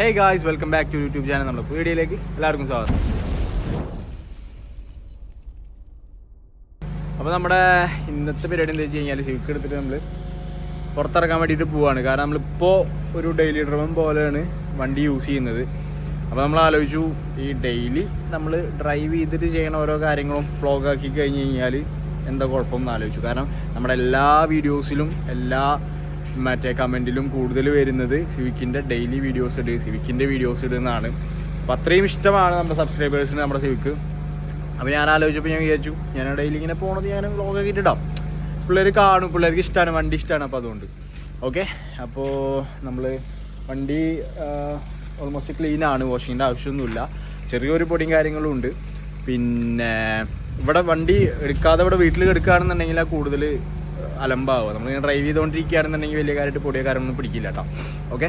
Hey guys welcome back to YouTube channel നമ്മുടെ വീഡിയോയിലേക്ക് എല്ലാവർക്കും സ്വാഗതം. അപ്പോൾ നമ്മുടെ ഇന്നത്തെ പരിപാടി എന്താ വെച്ച് കഴിഞ്ഞാൽ സിവിക്ക് എടുത്തിട്ട് നമ്മൾ പുറത്തിറക്കാൻ വേണ്ടിയിട്ട് പോവാണ്. കാരണം നമ്മളിപ്പോൾ ഒരു ഡെയിലി ഡ്രൈവൻ പോലെയാണ് വണ്ടി യൂസ് ചെയ്യുന്നത്. അപ്പോൾ നമ്മൾ ആലോചിച്ചു ഈ ഡെയിലി നമ്മൾ ഡ്രൈവ് ചെയ്തിട്ട് ചെയ്യണ ഓരോ കാര്യങ്ങളും ഫ്ലോഗ് ആക്കി കഴിഞ്ഞ് കഴിഞ്ഞാൽ എന്താ കുഴപ്പം എന്ന് ആലോചിച്ചു. കാരണം നമ്മുടെ എല്ലാ വീഡിയോസിലും എല്ലാ മറ്റേ കമന്റിലും കൂടുതൽ വരുന്നത് സിവിക്കിന്റെ ഡെയിലി വീഡിയോസ് ഇട് സിവിക്കിന്റെ വീഡിയോസ് ഇടുന്നതാണ് അപ്പോൾ അത്രയും ഇഷ്ടമാണ് നമ്മുടെ സബ്സ്ക്രൈബേഴ്സിന് നമ്മുടെ സിവിക്ക്. അപ്പോൾ ഞാൻ ആലോചിച്ചപ്പോൾ ഞാൻ വിചാരിച്ചു ഞാൻ ഡെയിലി ഇങ്ങനെ പോണത് ഞാൻ വ്ലോഗ് ആക്കിയിട്ട് ഇടാം പിള്ളേർ കാണും പിള്ളേർക്ക് ഇഷ്ടമാണ് വണ്ടി ഇഷ്ടമാണ് അപ്പോൾ അതുകൊണ്ട്. ഓക്കെ അപ്പോൾ നമ്മൾ വണ്ടി ഓൾമോസ്റ്റ് ക്ലീൻ ആണ് വാഷിങ്ങിന്റെ ആവശ്യമൊന്നുമില്ല. ചെറിയൊരു പൊടിയും കാര്യങ്ങളും ഉണ്ട്. പിന്നെ ഇവിടെ വണ്ടി എടുക്കാതെ ഇവിടെ വീട്ടിൽ എടുക്കുകയാണെന്നുണ്ടെങ്കിൽ കൂടുതൽ അലമ്പാവുക നമ്മളിങ്ങനെ ഡ്രൈവ് ചെയ്തുകൊണ്ടിരിക്കുകയാണെന്നുണ്ടെങ്കിൽ വലിയ കാര്യമായിട്ട് പൊടിയ കാര്യമൊന്നും പിടിക്കില്ല കേട്ടോ. ഓക്കെ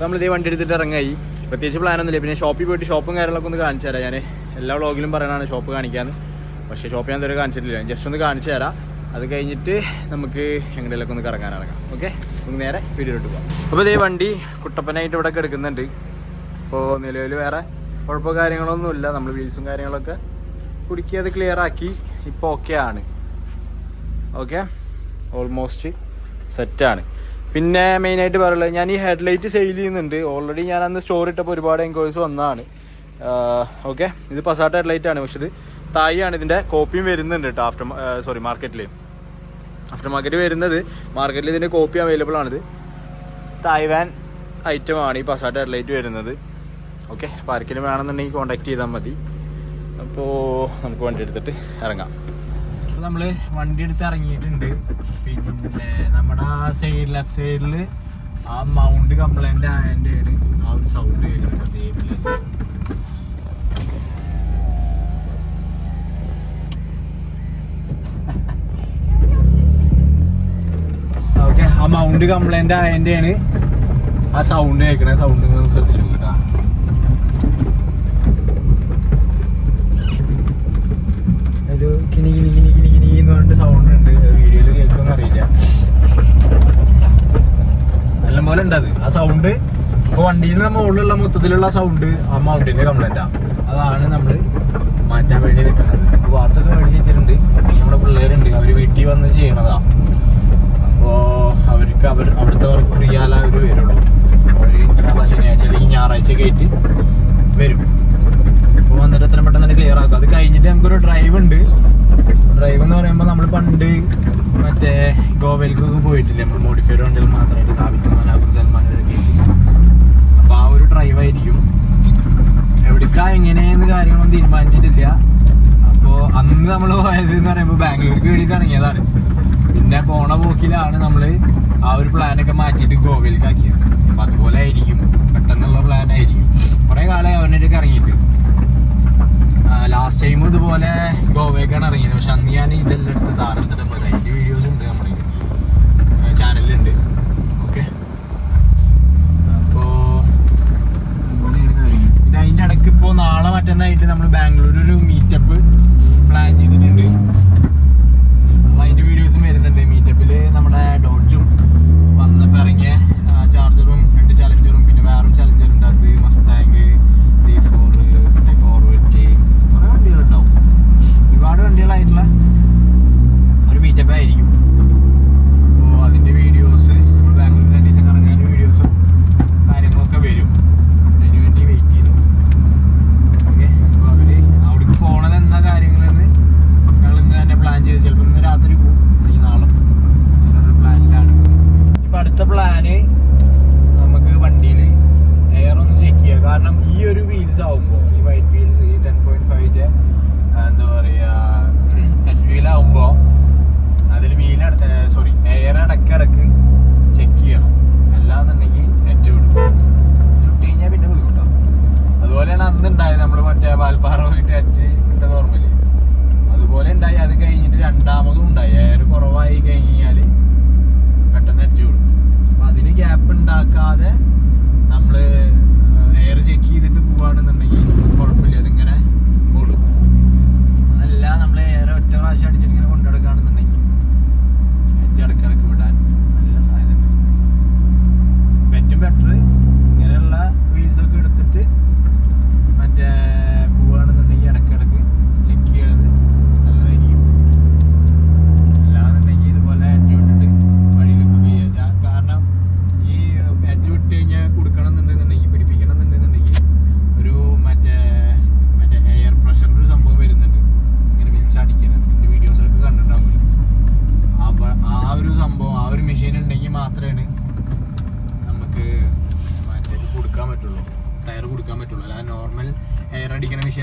നമ്മൾ ഇതേ വണ്ടി എടുത്തിട്ട് ഇറങ്ങായി. പ്രത്യേകിച്ച് പ്ലാനൊന്നുമില്ല പിന്നെ ഷോപ്പിൽ പോയിട്ട് ഷോപ്പും കാര്യങ്ങളൊക്കെ ഒന്ന് കാണിച്ചു തരാം ഞാൻ എല്ലാ വ്ളോഗിലും പറയണതാണ് ഷോപ്പ് കാണിക്കാന്ന്. പക്ഷേ ഷോപ്പ് ഞാൻ ഇതുവരെ കാണിച്ചിട്ടില്ല. ജസ്റ്റ് ഒന്ന് കാണിച്ചു തരാം. അത് കഴിഞ്ഞിട്ട് നമുക്ക് എങ്ങനെയൊക്കെ ഒന്ന് കറങ്ങാൻ ഇറങ്ങാം. ഓക്കെ നമുക്ക് നേരെ പിരിയിലോട്ട് പോകാം അപ്പോൾ ഇതേ വണ്ടി കുട്ടപ്പനായിട്ട് ഇവിടെ കിടക്കുന്നുണ്ട് അപ്പോൾ നിലവിൽ വേറെ കുഴപ്പമോ കാര്യങ്ങളൊന്നുമില്ല. നമ്മൾ വീൽസും കാര്യങ്ങളൊക്കെ കുടുക്കി അത് ക്ലിയർ ആക്കി. ഇപ്പോൾ ഓക്കെ ആണ്. ഓക്കെ ഓൾമോസ്റ്റ് സെറ്റാണ് പിന്നെ മെയിനായിട്ട് പറയുള്ളത് ഞാൻ ഈ ഹെഡ്ലൈറ്റ് സെയിൽ ചെയ്യുന്നുണ്ട്. ഓൾറെഡി ഞാൻ അന്ന് സ്റ്റോർ ഇട്ടപ്പോൾ ഒരുപാട് എൻക്വയറീസ് വന്നതാണ്. ഓക്കെ ഇത് പസാട്ട ഹെഡ്ലൈറ്റ് ആണ്. പക്ഷേ ഇത് തായിയാണ് ഇതിന്റെ കോപ്പിയും വരുന്നുണ്ട് കേട്ടോ ആഫ്റ്റർ സോറി മാർക്കറ്റിൽ ആഫ്റ്റർ മാർക്കറ്റ് വരുന്നത് മാർക്കറ്റിൽ ഇതിന്റെ കോപ്പി അവൈലബിൾ ആണിത്. തായ്വാൻ ഐറ്റം ആണ് ഈ പസാട്ട ഹെഡ്ലൈറ്റ് വരുന്നത്. ഓക്കെ അപ്പോൾ ആർക്കെങ്കിലും വേണമെന്നുണ്ടെങ്കിൽ കോൺടാക്ട് ചെയ്താൽ മതി. അപ്പോൾ നമുക്ക് വണ്ടി എടുത്തിട്ട് ഇറങ്ങാം. നമ്മൾ വണ്ടി എടുത്ത് ഇറങ്ങിയിട്ടുണ്ട്. പിന്നെ നമ്മുടെ ആ സൈഡ് ലെഫ്റ്റ് സൈഡിൽ ആ മൗണ്ട് കംപ്ലൈന്റ് ആയതിന്റെ ആ ഒരു സൗണ്ട് കേൾക്കുന്നത് അതേപോലെ ഓക്കെ ആ മൗണ്ട് കംപ്ലൈന്റ് ആയതിന്റെയാണ് ആ സൗണ്ട് കേൾക്കണേ. സൗണ്ട് ശ്രദ്ധിച്ചു കേട്ടോ. ഒരു കിണി കിണി. എന്ന് സൗണ്ട് ഉണ്ട്. വീഡിയോയിൽ കേൾക്കുമെന്ന് അറിയില്ല നല്ല പോലെ ഉണ്ട് അത്. ആ സൗണ്ട് ഇപ്പൊ വണ്ടിയുടെ മുകളിലുള്ള മൊത്തത്തിലുള്ള സൗണ്ട് ആ മൗണ്ടിന്റെ കംപ്ലൈന്റാ അതാണ് നമ്മൾ മാറ്റാൻ വേണ്ടി നിൽക്കുന്നത്. വാട്സപ്പ് മേടിച്ച് വെച്ചിട്ടുണ്ട്. നമ്മുടെ പിള്ളേരുണ്ട്. അവർ വീട്ടിൽ വന്ന് ചെയ്യണതാ. അപ്പോ അവർക്ക് അവർ അവിടുത്തെ വർക്ക് ഫ്രീ ആയാലേ അവർ വരുള്ളൂ. അവർ ശനിയാഴ്ച അല്ലെങ്കിൽ ഞായറാഴ്ച കയറ്റി വരും. അപ്പോൾ വന്നിട്ട് എത്ര പെട്ടെന്ന് തന്നെ ക്ലിയർ ആക്കും. അത് കഴിഞ്ഞിട്ട് നമുക്കൊരു ഡ്രൈവ് ഉണ്ട്. ഡ്രൈവ് എന്ന് പറയുമ്പോൾ നമ്മൾ പണ്ട് മറ്റേ ഗോവയിലേക്കൊക്കെ പോയിട്ടില്ലേ? നമ്മൾ മോഡിഫൈഡ് വണ്ടികൾ മാത്രമായിട്ട് സാബിത്ത് അബ്ദുൽ സൽമാൻ അപ്പോൾ ആ ഒരു ഡ്രൈവ് ആയിരിക്കും. എവിടേക്കാ എങ്ങനെയെന്ന് കാര്യങ്ങളൊന്നും തീരുമാനിച്ചിട്ടില്ല. അപ്പോൾ അന്ന് നമ്മൾ പോയത് എന്ന് പറയുമ്പോൾ ബാംഗ്ലൂർക്ക് വേണ്ടിയിട്ട് ഇറങ്ങിയതാണ്. പിന്നെ പോണ പോക്കിലാണ് നമ്മൾ ആ ഒരു പ്ലാനൊക്കെ മാറ്റിയിട്ട് ഗോവയിലേക്ക് ആക്കിയത്.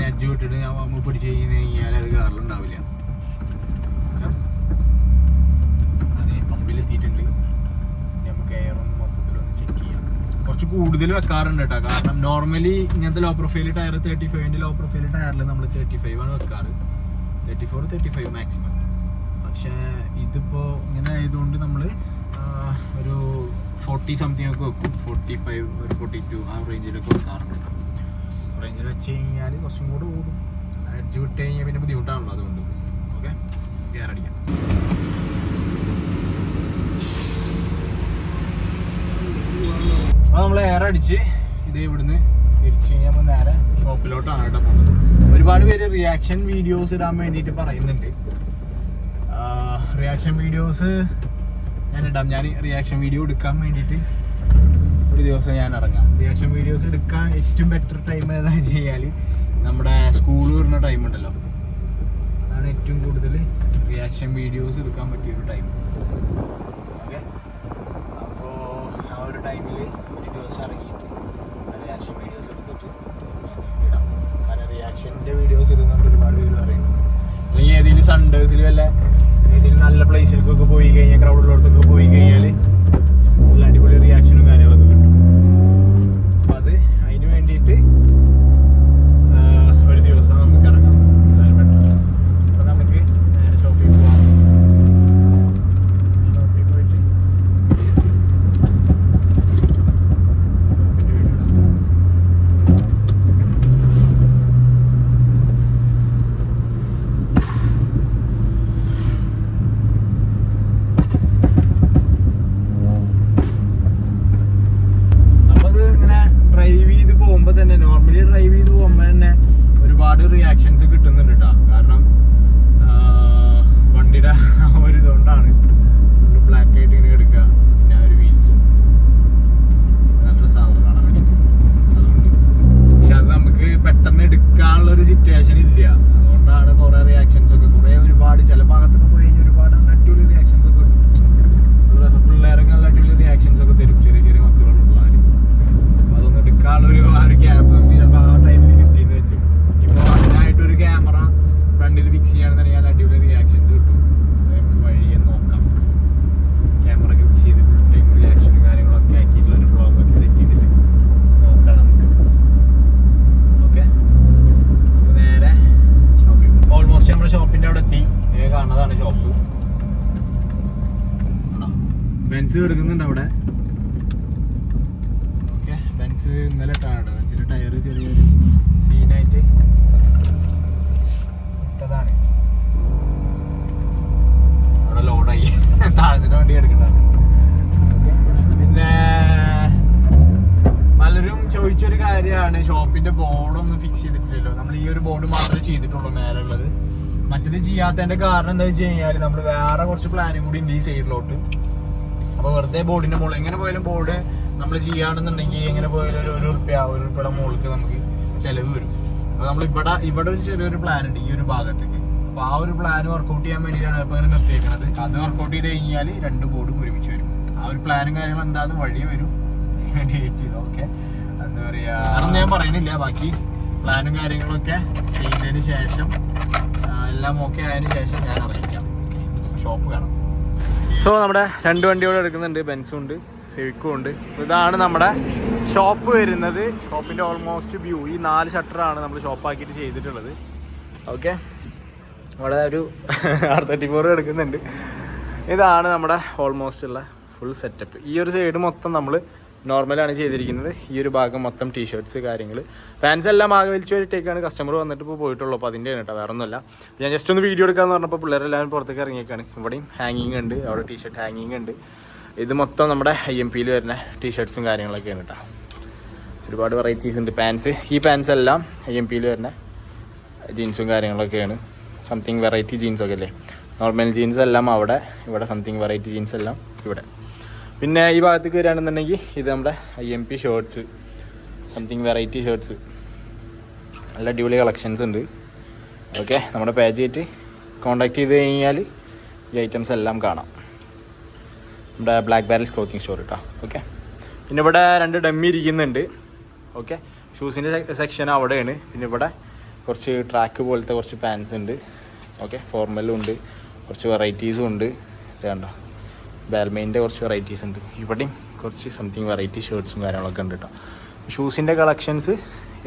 അടിച്ച് വിട്ടിട്ട് നമ്മൾ പിടിച്ച് കഴിഞ്ഞ് കഴിഞ്ഞാൽ അത് കയറലുണ്ടാവില്ല അത് ഇനി നമുക്ക് എയർ ഒന്ന് മൊത്തത്തിലൊന്ന് ചെക്ക് ചെയ്യാം. കുറച്ച് കൂടുതൽ വെക്കാറുണ്ട് കേട്ടോ കാരണം നോർമലി ഇങ്ങനത്തെ ലോ പ്രൊഫൈൽ ടയർ തേർട്ടി ഫൈവിന്റെ ലോ പ്രൊഫൈൽ ടയറിൽ നമ്മൾ തേർട്ടി ഫൈവ് ആണ് വെക്കാറ്. Thirty four thirty five maximum പക്ഷേ ഇതിപ്പോൾ ഇങ്ങനെ ആയതുകൊണ്ട് നമ്മൾ ഒരു ഫോർട്ടി സംതിങ് ഒക്കെ വെക്കും. ഫോർട്ടി ഫൈവ് ഒരു ഫോർട്ടി ടു ആ റേഞ്ചിലൊക്കെ വെക്കാറുണ്ട് റേഞ്ചിൽ വെച്ച് കഴിഞ്ഞാൽ കുറച്ചും കൂടെ കൂടും അടിച്ച് വിട്ട് കഴിഞ്ഞാൽ പിന്നെ ബുദ്ധിമുട്ടാണല്ലോ അതുകൊണ്ട്. ഓക്കെ? ഗിയർ അടിക്കാം. അപ്പോൾ നമ്മൾ എയർ അടിച്ച് ഇത് ഇവിടുന്ന് തിരിച്ചു കഴിഞ്ഞാൽ നമ്മൾ നേരെ ഷോപ്പിലോട്ടാണ് കേട്ടോ പോകുന്നത്. ഒരുപാട് പേര് റിയാക്ഷൻ വീഡിയോസ് ഇടാൻ വേണ്ടിയിട്ട് പറയുന്നുണ്ട്. റിയാക്ഷൻ വീഡിയോസ് ഞാൻ ഇടാം. ഞാൻ റിയാക്ഷൻ വീഡിയോ എടുക്കാൻ വേണ്ടിയിട്ട് ദിവസം ഞാൻ ഇറങ്ങാം. റിയാക്ഷൻ വീഡിയോസ് എടുക്കാൻ ഏറ്റവും ബെറ്റർ ടൈം ഏതാണെന്ന് വെച്ച് കഴിഞ്ഞാൽ നമ്മുടെ സ്കൂൾ വരുന്ന ടൈം ഉണ്ടല്ലോ. അതാണ് ഏറ്റവും കൂടുതൽ റിയാക്ഷൻ വീഡിയോസ് എടുക്കാൻ പറ്റിയൊരു ടൈം ഓക്കെ അപ്പോൾ ആ ഒരു ടൈമിൽ ഒരു ദിവസം ഇറങ്ങിയിട്ട് റിയാക്ഷൻ വീഡിയോസ് എടുത്തിട്ട് ഇടാം. കാരണം റിയാക്ഷന്റെ വീഡിയോസ് ഇടുന്നുണ്ട് ഒരുപാട് പേര് പറയുന്നു അല്ലെങ്കിൽ ഏതെങ്കിലും സൺഡേസിൽ വല്ല ഏതെങ്കിലും നല്ല പ്ലേസിലേക്കൊക്കെ പോയി കഴിഞ്ഞാൽ ക്രൗഡുള്ളിടത്തൊക്കെ പോയി കഴിഞ്ഞാൽ നല്ല അടിപൊളി റിയാക്ഷനും കാര്യങ്ങളൊക്കെ കിട്ടും അപ്പം അത് അതിന് വേണ്ടിയിട്ട് ആ, ഒരു ദിവസം നമുക്ക് ഇറങ്ങാം അതാണ് better. അപ്പം നമുക്ക് നേരെ ഷോപ്പിൽ പോവാം ഷോപ്പിൽ പോയിട്ട് ഷോപ്പിന്റെ വീഡിയോ ഇടാം അപ്പൊ അത് ഇങ്ങനെ ഡ്രൈവ് ചെയ്ത് പോകുമ്പോ തന്നെ നോർമലി ഡ്രൈവ് ചെയ്ത് പോകുമ്പോ തന്നെ ഒരുപാട് റിയാക്ഷൻസ് കിട്ടുന്നുണ്ട് കേട്ടോ കാരണം ആ, വണ്ടിയുടെ ആ ഒരു ഇതുകൊണ്ടാണ് ബ്ലാക്ക് ആയിട്ട് ഇങ്ങനെ എടുക്കുക പിന്നെ ആ ഒരു വീൽസും നല്ല രസമാവും കാണാൻ വേണ്ടിയിട്ട് അതുകൊണ്ട് പക്ഷെ അത് നമുക്ക് പെട്ടെന്ന് എടുക്കാനുള്ള ഒരു സിറ്റുവേഷൻ ഇല്ല അതുകൊണ്ടാണ് കുറെ റിയാക്ഷൻസ് ഒക്കെ കുറെ ഒരുപാട് ചില ഭാഗത്തൊക്കെ പോയി കഴിഞ്ഞാൽ ഒരുപാട് നല്ല അടിപൊളി റിയാക്ഷൻസ് ഒക്കെ കിട്ടും പിള്ളേരൊക്കെ നല്ല അടിപൊളി റിയാക്ഷൻസ് ഒക്കെ തരും ചെറിയ ചെറിയ മക്കളുള്ളവർ അപ്പൊ അതൊന്നും എടുക്കാനുള്ള ഒരു ആ ഒരു ഗ്യാപ്പ് നമുക്ക് ചിലപ്പോൾ ആ ടൈമിൽ കിട്ടിയെന്ന് പറ്റും ഇപ്പോൾ അതിനായിട്ടൊരു ക്യാമറ ഫ്രണ്ടിൽ ഫിക്സ് ചെയ്യുകയാണെന്നുണ്ടെങ്കിൽ നല്ല അടിപൊളി റിയാക്ഷൻസ് കിട്ടും അത് നമുക്ക് വഴിയെ നോക്കാം ക്യാമറ ഒക്കെ ഫിക്സ് ചെയ്ത് ഫുൾ ടൈം റിയാക്ഷനും കാര്യങ്ങളൊക്കെ ആക്കിയിട്ടുള്ള ഒരു വ്ളോഗ് ഒക്കെ സെറ്റ് ചെയ്തിട്ട് നോക്കാം നമുക്ക് ഓക്കെ നേരെ ഷോപ്പിൽ ഓൾമോസ്റ്റ് നമ്മുടെ ഷോപ്പിന്റെ അവിടെ എത്തി ഏ കാണുന്നതാണ് ഷോപ്പ് ബെൻസ് എടുക്കുന്നുണ്ട് അവിടെ. ഓക്കെ ബെൻസ് ഇന്നലെ ഇട്ടാണ് ബെൻസിന്റെ ടയർ ചെറിയൊരു സീനായിട്ട് ഇട്ടതാണ്. അവിടെ ലോഡായി താഴ്ന്നിട്ട് വണ്ടി എടുക്കണ്ടാണ്. പിന്നെ പലരും ചോദിച്ചൊരു കാര്യമാണ്. ഷോപ്പിന്റെ ബോർഡൊന്നും ഫിക്സ് ചെയ്തിട്ടില്ലല്ലോ. നമ്മൾ ഈ ഒരു ബോർഡ് മാത്രമേ ചെയ്തിട്ടുള്ളൂ മേലുള്ളത് മറ്റത് ചെയ്യാത്തതിന്റെ കാരണം എന്താ വെച്ച് കഴിഞ്ഞാൽ നമ്മൾ വേറെ കുറച്ച് പ്ലാനും കൂടി ഉണ്ട് ഈ സൈഡിലോട്ട് അപ്പൊ വെറുതെ ബോർഡിന്റെ മുകളിൽ എങ്ങനെ പോയാലും ബോർഡ് നമ്മൾ ചെയ്യാണെന്നുണ്ടെങ്കിൽ എങ്ങനെ പോയാലും ഒരു റുപ്യ ഒരു റുപ്യയുടെ മുകളിൽ നമുക്ക് ചെലവ് വരും. അപ്പൊ നമ്മൾ ഇവിടെ ഇവിടെ ഒരു ചെറിയൊരു പ്ലാൻ ഉണ്ട് ഈ ഒരു ഭാഗത്തേക്ക്. അപ്പൊ ആ ഒരു പ്ലാൻ വർക്കൗട്ട് ചെയ്യാൻ വേണ്ടിയിട്ടാണ് ഇപ്പൊ അങ്ങനെ നിർത്തിയേക്കുന്നത് അത് വർക്കൗട്ട് ചെയ്ത് കഴിഞ്ഞാൽ രണ്ട് ബോർഡും ഒരുമിച്ച് വരും. ആ ഒരു പ്ലാനും കാര്യങ്ങളും എന്താന്ന് വഴി വരും. ഡേറ്റ് ചെയ്ത് ഓക്കെ എന്താ പറയാ? അതൊന്നും ഞാൻ പറയുന്നില്ല. ബാക്കി പ്ലാനും കാര്യങ്ങളൊക്കെ ചെയ്തതിന് ശേഷം എല്ലാം ഓക്കെ ആയതിനു ശേഷം ഞാൻ അറിയിക്കാം. ഷോപ്പ് കാണാം സോ നമ്മുടെ രണ്ട് വണ്ടിയോടെ എടുക്കുന്നുണ്ട്. ബെൻസും ഉണ്ട് സിവിക്കും ഉണ്ട്. ഇതാണ് നമ്മുടെ ഷോപ്പ് വരുന്നത്. ഷോപ്പിന്റെ ഓൾമോസ്റ്റ് വ്യൂ ഈ നാല് ഷട്ടറാണ് നമ്മൾ ഷോപ്പാക്കിയിട്ട് ചെയ്തിട്ടുള്ളത്. ഓക്കെ അവിടെ ഒരു ആർ തേർട്ടി ഫോർ എടുക്കുന്നുണ്ട്. ഇതാണ് നമ്മുടെ ഓൾമോസ്റ്റ് ഉള്ള ഫുൾ സെറ്റപ്പ് ഈ ഒരു സൈഡ് മൊത്തം നമ്മൾ നോർമലാണ് ചെയ്തിരിക്കുന്നത്. ഈ ഒരു ഭാഗം മൊത്തം ടീഷർട്സ് കാര്യങ്ങൾ ഫാൻസ് എല്ലാം ആകെ വലിച്ചു വരിട്ടേക്കാണ് കസ്റ്റമർ വന്നിട്ട് ഇപ്പോൾ പോയിട്ടുള്ളൂ. അപ്പോൾ അതിന്റെ കേട്ടോ. വേറെ ഒന്നുമല്ല ഞാൻ ജസ്റ്റ് ഒന്ന് വീഡിയോ എടുക്കാമെന്ന് പറഞ്ഞപ്പോൾ പിള്ളേരെല്ലാവരും പുറത്തേക്ക് ഇറങ്ങിയേക്കാണ്. ഇവിടെയും ഹാങ്ങിങ് ഉണ്ട്. അവിടെ ടീഷർട്ട് ഹാങ്ങിങ് ഉണ്ട്. ഇത് മൊത്തം നമ്മുടെ ഐ എം പിയിൽ വരുന്ന ടീഷർട്സും കാര്യങ്ങളൊക്കെയാണ് കേട്ടോ. ഒരുപാട് വെറൈറ്റീസ് ഉണ്ട്. പാൻസ് ഈ പാൻസ് എല്ലാം ഐ എം പിയിൽ വരുന്ന ജീൻസും കാര്യങ്ങളൊക്കെയാണ്. സംതിങ് വെറൈറ്റി ജീൻസൊക്കെ അല്ലേ? നോർമൽ ജീൻസ് എല്ലാം അവിടെ. ഇവിടെ സംതിങ് വെറൈറ്റി ജീൻസ് എല്ലാം ഇവിടെ. പിന്നെ ഈ ഭാഗത്തേക്ക് വരികയാണെന്നുണ്ടെങ്കിൽ ഇത് നമ്മുടെ I M P shirts something variety shirts നല്ല അടിപൊളി കളക്ഷൻസ് ഉണ്ട്. ഓക്കെ നമ്മുടെ പേജ് ആയിട്ട് കോൺടാക്ട് ചെയ്ത് കഴിഞ്ഞാൽ ഈ ഐറ്റംസ് എല്ലാം കാണാം. നമ്മുടെ ബ്ലാക്ക് ബാരൽസ് ക്ലോത്തിങ് സ്റ്റോർ കേട്ടോ ഓക്കെ പിന്നെ ഇവിടെ രണ്ട് ഡമ്മി ഇരിക്കുന്നുണ്ട്. ഓക്കെ ഷൂസിന്റെ സെക്ഷൻ അവിടെയാണ്. പിന്നെ ഇവിടെ കുറച്ച് ട്രാക്ക് പോലത്തെ കുറച്ച് പാൻസ് ഉണ്ട്. ഓക്കെ ഫോർമലും ഉണ്ട്. കുറച്ച് വെറൈറ്റീസും ഉണ്ട്. ഇത് കണ്ടോ? ബാൽമെയിന്റെ കുറച്ച് വെറൈറ്റീസ് ഉണ്ട്. ഇവിടെയും കുറച്ച് സംതിങ് വെറൈറ്റി ഷർട്ട്സും കാര്യങ്ങളൊക്കെ ഉണ്ട് കേട്ടോ ഷൂസിന്റെ കളക്ഷൻസ്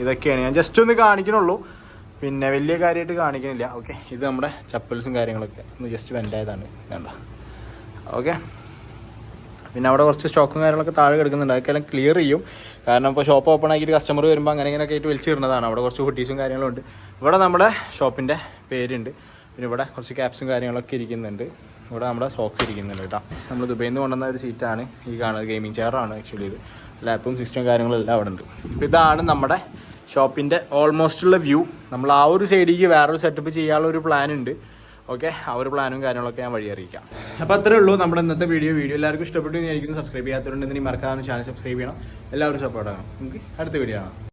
ഇതൊക്കെയാണ്. ഞാൻ ജസ്റ്റ് ഒന്ന് കാണിക്കണുള്ളൂ. പിന്നെ വലിയ കാര്യമായിട്ട് കാണിക്കണില്ല. ഓക്കെ ഇത് നമ്മുടെ ചപ്പൽസും കാര്യങ്ങളൊക്കെ ഒന്ന് ജസ്റ്റ് വെന്റായതാണ് വേണ്ട ഓക്കെ പിന്നെ അവിടെ കുറച്ച് സ്റ്റോക്കും കാര്യങ്ങളൊക്കെ താഴെ കിടക്കുന്നുണ്ട്. അതൊക്കെ ക്ലിയർ ചെയ്യും. കാരണം ഇപ്പോൾ ഷോപ്പ് ഓപ്പൺ ആക്കിയിട്ട് കസ്റ്റമർ വരുമ്പോൾ അങ്ങനെ ഇങ്ങനെയൊക്കെ ആയിട്ട് വലിച്ചിടുന്നതാണ്. അവിടെ കുറച്ച് ഹുട്ടീസും കാര്യങ്ങളും ഉണ്ട്. ഇവിടെ നമ്മുടെ ഷോപ്പിന്റെ പേരുണ്ട്. പിന്നെ ഇവിടെ കുറച്ച് ക്യാപ്സും കാര്യങ്ങളൊക്കെ ഇരിക്കുന്നുണ്ട്. ഇവിടെ നമ്മുടെ സോക്സ് ഇരിക്കുന്നുണ്ട് കേട്ടോ. നമ്മൾ ദുബൈയിൽ നിന്ന് കൊണ്ടുവന്ന ഒരു സീറ്റാണ് ഈ കാണുന്നത് ഗെയിമിംഗ് ചെയറാണ് ആക്ച്വലി ഇത്. ലാപ്പും സിസ്റ്റം കാര്യങ്ങളെല്ലാം അവിടെ ഉണ്ട്. അപ്പോൾ ഇതാണ് നമ്മുടെ ഷോപ്പിന്റെ ഓൾമോസ്റ്റ് ഉള്ള വ്യൂ നമ്മൾ ആ ഒരു സൈഡിലേക്ക് വേറൊരു സെറ്റപ്പ് ചെയ്യാനുള്ള ഒരു പ്ലാൻ ഉണ്ട്. ഓക്കെ ആ ഒരു പ്ലാനും കാര്യങ്ങളൊക്കെ ഞാൻ വഴി അറിയിക്കാം. അപ്പോൾ അത്രേ ഉള്ളൂ നമ്മുടെ ഇന്നത്തെ വീഡിയോ വീഡിയോ എല്ലാവർക്കും ഇഷ്ടപ്പെട്ടു എന്ന് സബ്സ്ക്രൈബ് ചെയ്യാത്തവരുണ്ടെങ്കിൽ മറക്കാതെ ചാനൽ സബ്സ്ക്രൈബ് ചെയ്യണം. എല്ലാവരും സപ്പോർട്ട് നമുക്ക് അടുത്ത വീഡിയോ കാണാം.